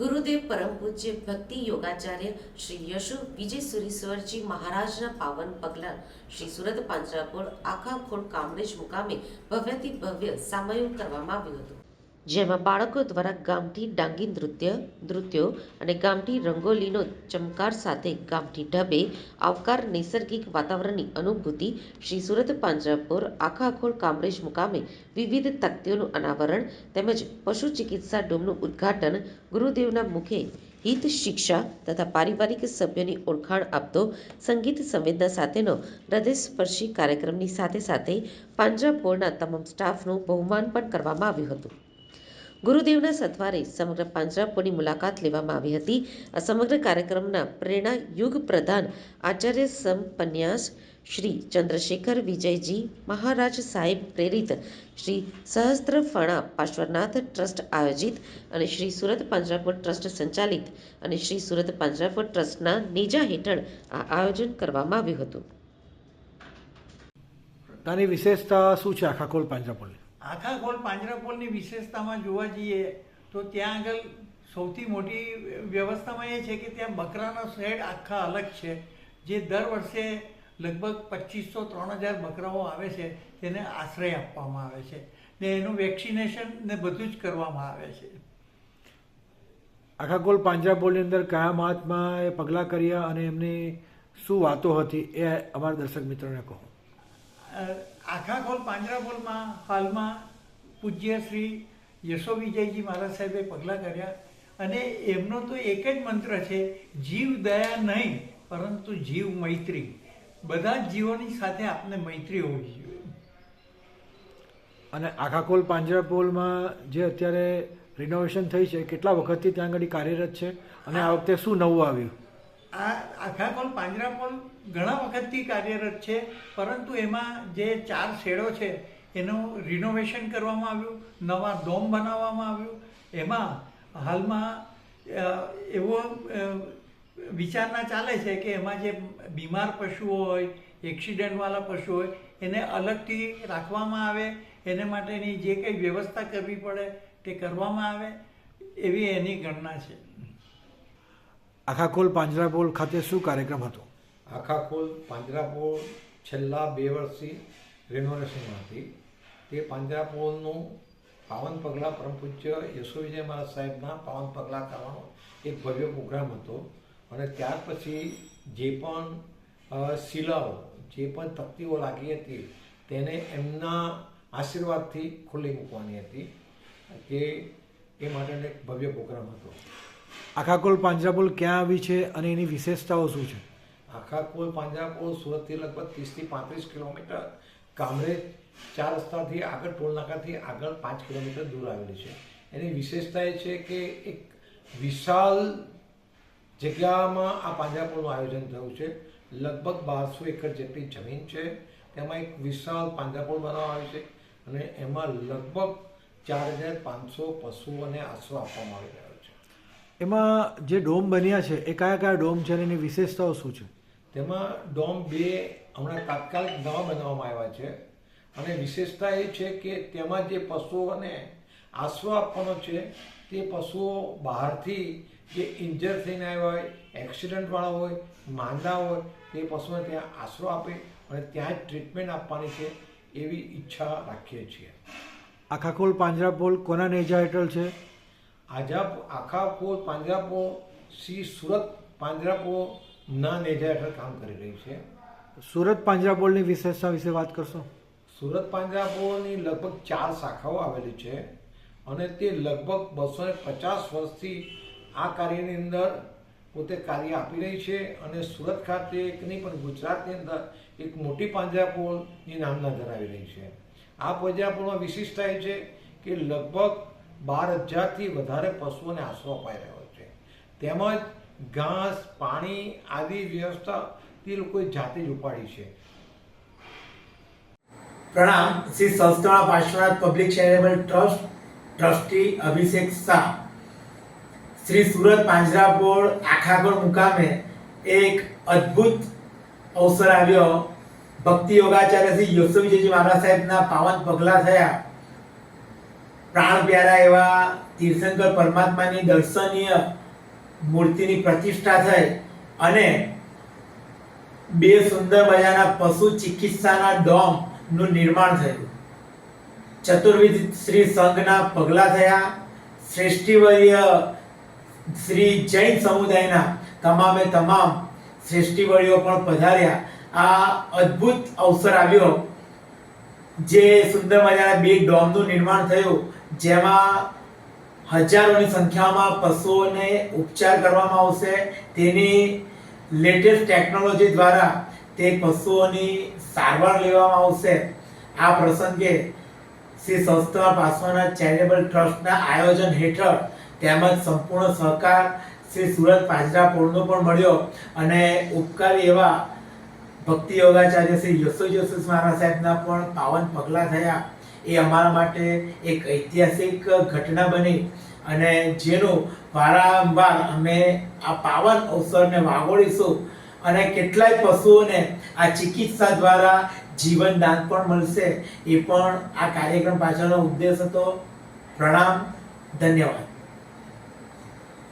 ગુરુદેવ પરમ પૂજ્ય ભક્તિ યોગાચાર્ય શ્રી યશુ વિજય સુરીશ્વરજી મહારાજના પાવન પગલા શ્રી સુરત પાંજરાપોળ આખા ખોડ કામરેજ મુકામે ભવ્યથી ભવ્ય સામયું કરવામાં આવ્યું હતું. જેમાં બાળકો દ્વારા ગામઠી ડાંગી નૃત્ય, નૃત્યો અને ગામઠી રંગોલીનો ચમકાર સાથે ગામઠી ઢબે આવકાર નૈસર્ગિક વાતાવરણની અનુભૂતિ શ્રી સુરત પાંજરાપોર આખાખોળ કામરેજ મુકામે વિવિધ તકતીઓનું અનાવરણ તેમજ પશુ ચિકિત્સા ડોમનું ઉદ્ઘાટન ગુરુદેવના મુખે હિત, શિક્ષા તથા પારિવારિક સભ્યોની ઓળખાણ આપતો સંગીત સંવેદના સાથેનો હૃદયસ્પર્શી કાર્યક્રમની સાથે સાથે પાંજરાપોળના તમામ સ્ટાફનું બહુમાન પણ કરવામાં આવ્યું હતું. ગુરુદેવના સથવારે સમગ્ર પાંજરાપોળની મુલાકાત લેવામાં આવી હતી. આ સમગ્ર કાર્યક્રમના પ્રેરણા યુગ પ્રધાન આચાર્ય સંપન્યાસ શ્રી ચંદ્રશેખર વિજયજી, મહારાજ સાહેબ પ્રેરિત શ્રી સહસ્ત્રફણા પાર્શ્વનાથ ટ્રસ્ટ આયોજિત અને શ્રી સુરત પાંજરાપોળ ટ્રસ્ટ સંચાલિત અને શ્રી સુરત પાંજરાપોળ ટ્રસ્ટના નેજા હેઠળ આ આયોજન કરવામાં આવ્યું હતું. તાની વિશેષતા શું છે આખા કોલ પાંજરાપોળની? આખા ગોળ પાંજરાપોળની વિશેષતામાં જોવા જઈએ તો ત્યાં આગળ સૌથી મોટી વ્યવસ્થામાં એ છે કે ત્યાં બકરાના શેડ આખા અલગ છે. જે દર વર્ષે લગભગ પચીસો ત્રણ હજાર બકરાઓ આવે છે, તેને આશ્રય આપવામાં આવે છે ને એનું વેક્સિનેશન ને બધું જ કરવામાં આવે છે. આખા ગોલ પાંજરાપોળની અંદર કયા મહાત્માએ પગલાં કર્યા અને એમની શું વાતો હતી એ અમારા દર્શક મિત્રોને કહો. આખા ખોલ પાંજરાપોળમાં હાલમાં પૂજ્ય શ્રી યશો વિજયજી મહારાજ સાહેબે પગલાં કર્યા અને એમનો તો એક જ મંત્ર છે જીવ દયા નહીં પરંતુ જીવ મૈત્રી. બધા જ જીવોની સાથે આપને મૈત્રી હોવી જોઈએ. અને આખા કોલ પાંજરાપોળમાં જે અત્યારે રિનોવેશન થઈ છે કેટલા વખતથી ત્યાં આગળ કાર્યરત છે? અને આ વખતે શું નવું આવ્યું? આ આખા કોલ પાંજરાપોળ ઘણા વખતથી કાર્યરત છે, પરંતુ એમાં જે ચાર શેડો છે, એનું રિનોવેશન કરવામાં આવ્યું, નવા ડોમ બનાવવામાં આવ્યું. એમાં હાલમાં એવો વિચારના ચાલે છે કે એમાં જે બીમાર પશુઓ હોય એક્સિડન્ટવાળા પશુ હોય, એને અલગથી રાખવામાં આવે, એને માટેની જે કંઈ વ્યવસ્થા કરવી પડે તે કરવામાં આવે, એવી એની ગણના છે. આખા કોલ પાંજરાપોળ ખાતે શું કાર્યક્રમ હતો? આખા પાંજરાપોલ છેલ્લા બે વર્ષથી રિનોવેશનમાં હતી. તે પાંજરાપોલનું પાવન પગલાં પરમ પૂજ્ય યશો વિજય મહારાજ સાહેબના પાવન પગલાં કરવાનો એક ભવ્ય પ્રોગ્રામ હતો. અને ત્યાર પછી જે પણ શિલાઓ, જે પણ તકતીઓ લાગી હતી, તેને એમના આશીર્વાદથી ખુલ્લી મૂકવાની હતી. તે, એ માટેનો એક ભવ્ય પ્રોગ્રામ હતો. આખા પાંજરાપોલ ક્યાં આવી છે અને એની વિશેષતાઓ શું છે? આખા કુલ પાંજરાપોળ સુરતથી લગભગ ત્રીસથી પાંત્રીસ કિલોમીટર કામરેજ ચાર રસ્તાથી આગળ ટોલનાકાથી આગળ પાંચ કિલોમીટર દૂર આવેલી છે. એની વિશેષતા એ છે કે એક વિશાળ જગ્યામાં આ પાંજરાપોળનું આયોજન થયું છે. લગભગ બારસો એકર જેટલી જમીન છે. તેમાં એક વિશાળ પાંજરાપોળ બનાવવામાં આવ્યું છે અને એમાં લગભગ ચાર હજાર પાંચસો પશુઓને આશરો આપવામાં આવ્યો છે. એમાં જે ડોમ બન્યા છે એ કયા કયા ડોમ છે અને એની વિશેષતાઓ શું છે? તેમાં ડોમ બે હમણાં તાત્કાલિક નવા બનાવવામાં આવ્યા છે. અને વિશેષતા એ છે કે તેમાં જે પશુઓને આશરો આપવાનો છે તે પશુઓ બહારથી જે ઇન્જર થઈને આવ્યા હોય એક્સિડન્ટવાળા હોય માંદા હોય તે પશુઓને ત્યાં આશરો આપે અને ત્યાં જ ટ્રીટમેન્ટ આપવાની છે એવી ઈચ્છા રાખીએ છીએ. આખા કોલ પાંજરાપોળ કોના નેજા હેઠળ છે? આજા આખા પાંજરાપો શ્રી સુરત પાંજરાપો ના નેજા હેઠળ કામ કરી રહી છે? સુરત પાંજરાપોળની વિશેષતા વિશે વાત કરશો? સુરત પાંજરાપોળની લગભગ ચાર શાખાઓ આવેલી છે અને તે લગભગ બસો ને પચાસ વર્ષથી આ કાર્યની અંદર પોતે કાર્ય આપી રહી છે અને સુરત ખાતે એક નહીં પણ ગુજરાતની અંદર એક મોટી પાંજરાપોળની નામના ધરાવી રહી છે. આ પાંજરાપોળમાં વિશિષ્ટતા એ છે કે લગભગ બાર હજારથી વધારે પશુઓને આશરો અપાઈ રહ્યો છે. તેમજ ઘાસ, પાણી આદિ વ્યવસ્થા તે લોકોએ જાતે જ ઉપાડી છે. પ્રણામ. શ્રી સંસ્થા Parshvanath public charitable trust trustee Abhishek Shah. Shri Surat Panjrapol Akhagadh મુકામે એક અદ્ભુત અવસર આવ્યો. ભક્તિ યોગાચાર્ય શ્રી યોસુ વિજયજી મહારાજ સાહેબના પાવન પગલા થયા. પ્રાણ પ્યારા એવા તીર્થંકર પરમાત્માની દર્શનીય મૂર્તિની પ્રતિષ્ઠા થઈ અને બે સુંદર મજાના પશુ ચિકિત્સાના ડોમનું નિર્માણ થયું. ચતુર્વિધ શ્રી સંઘના પગલા થયા. શ્રેષ્ઠીવર્ય શ્રી જૈન સમુદાયના તમામે તમામ શ્રેષ્ઠીવળીઓ પણ પધાર્યા. આ અદ્ભુત અવસર આવ્યો. જે સુંદર મજાના બે ડોમનું નિર્માણ થયું. જેમાં હજારોની સંખ્યામાં પશુઓને ઉપચાર કરવામાં આવશે. તેની લેટેસ્ટ ટેકનોલોજી દ્વારા તે પશુઓની સારવાર લેવામાં આવશે. આ પ્રસંગે શ્રી સંસ્થા પાસવાના ચેરિટેબલ ટ્રસ્ટના આયોજન હેઠળ તેમજ સંપૂર્ણ સહકાર શ્રી સુરત પાંજરા પોળનો પણ મળ્યો અને ઉપકારી એવા ભક્તિ યોગાચાર્ય શ્રી યશો જોશી મહારાજ સાહેબના પણ પાવન પગલાં થયા. એ અમારા માટે એક ઐતિહાસિક ઘટના બની અને જેનું વારંવાર અમે આ પાવન અવસરને વાગોળીશું અને કેટલાય પશુઓને આ ચિકિત્સા દ્વારા જીવન દાન પણ મળશે. એ પણ આ કાર્યક્રમ પાછળનો ઉદ્દેશ હતો. પ્રણામ. ધન્યવાદ.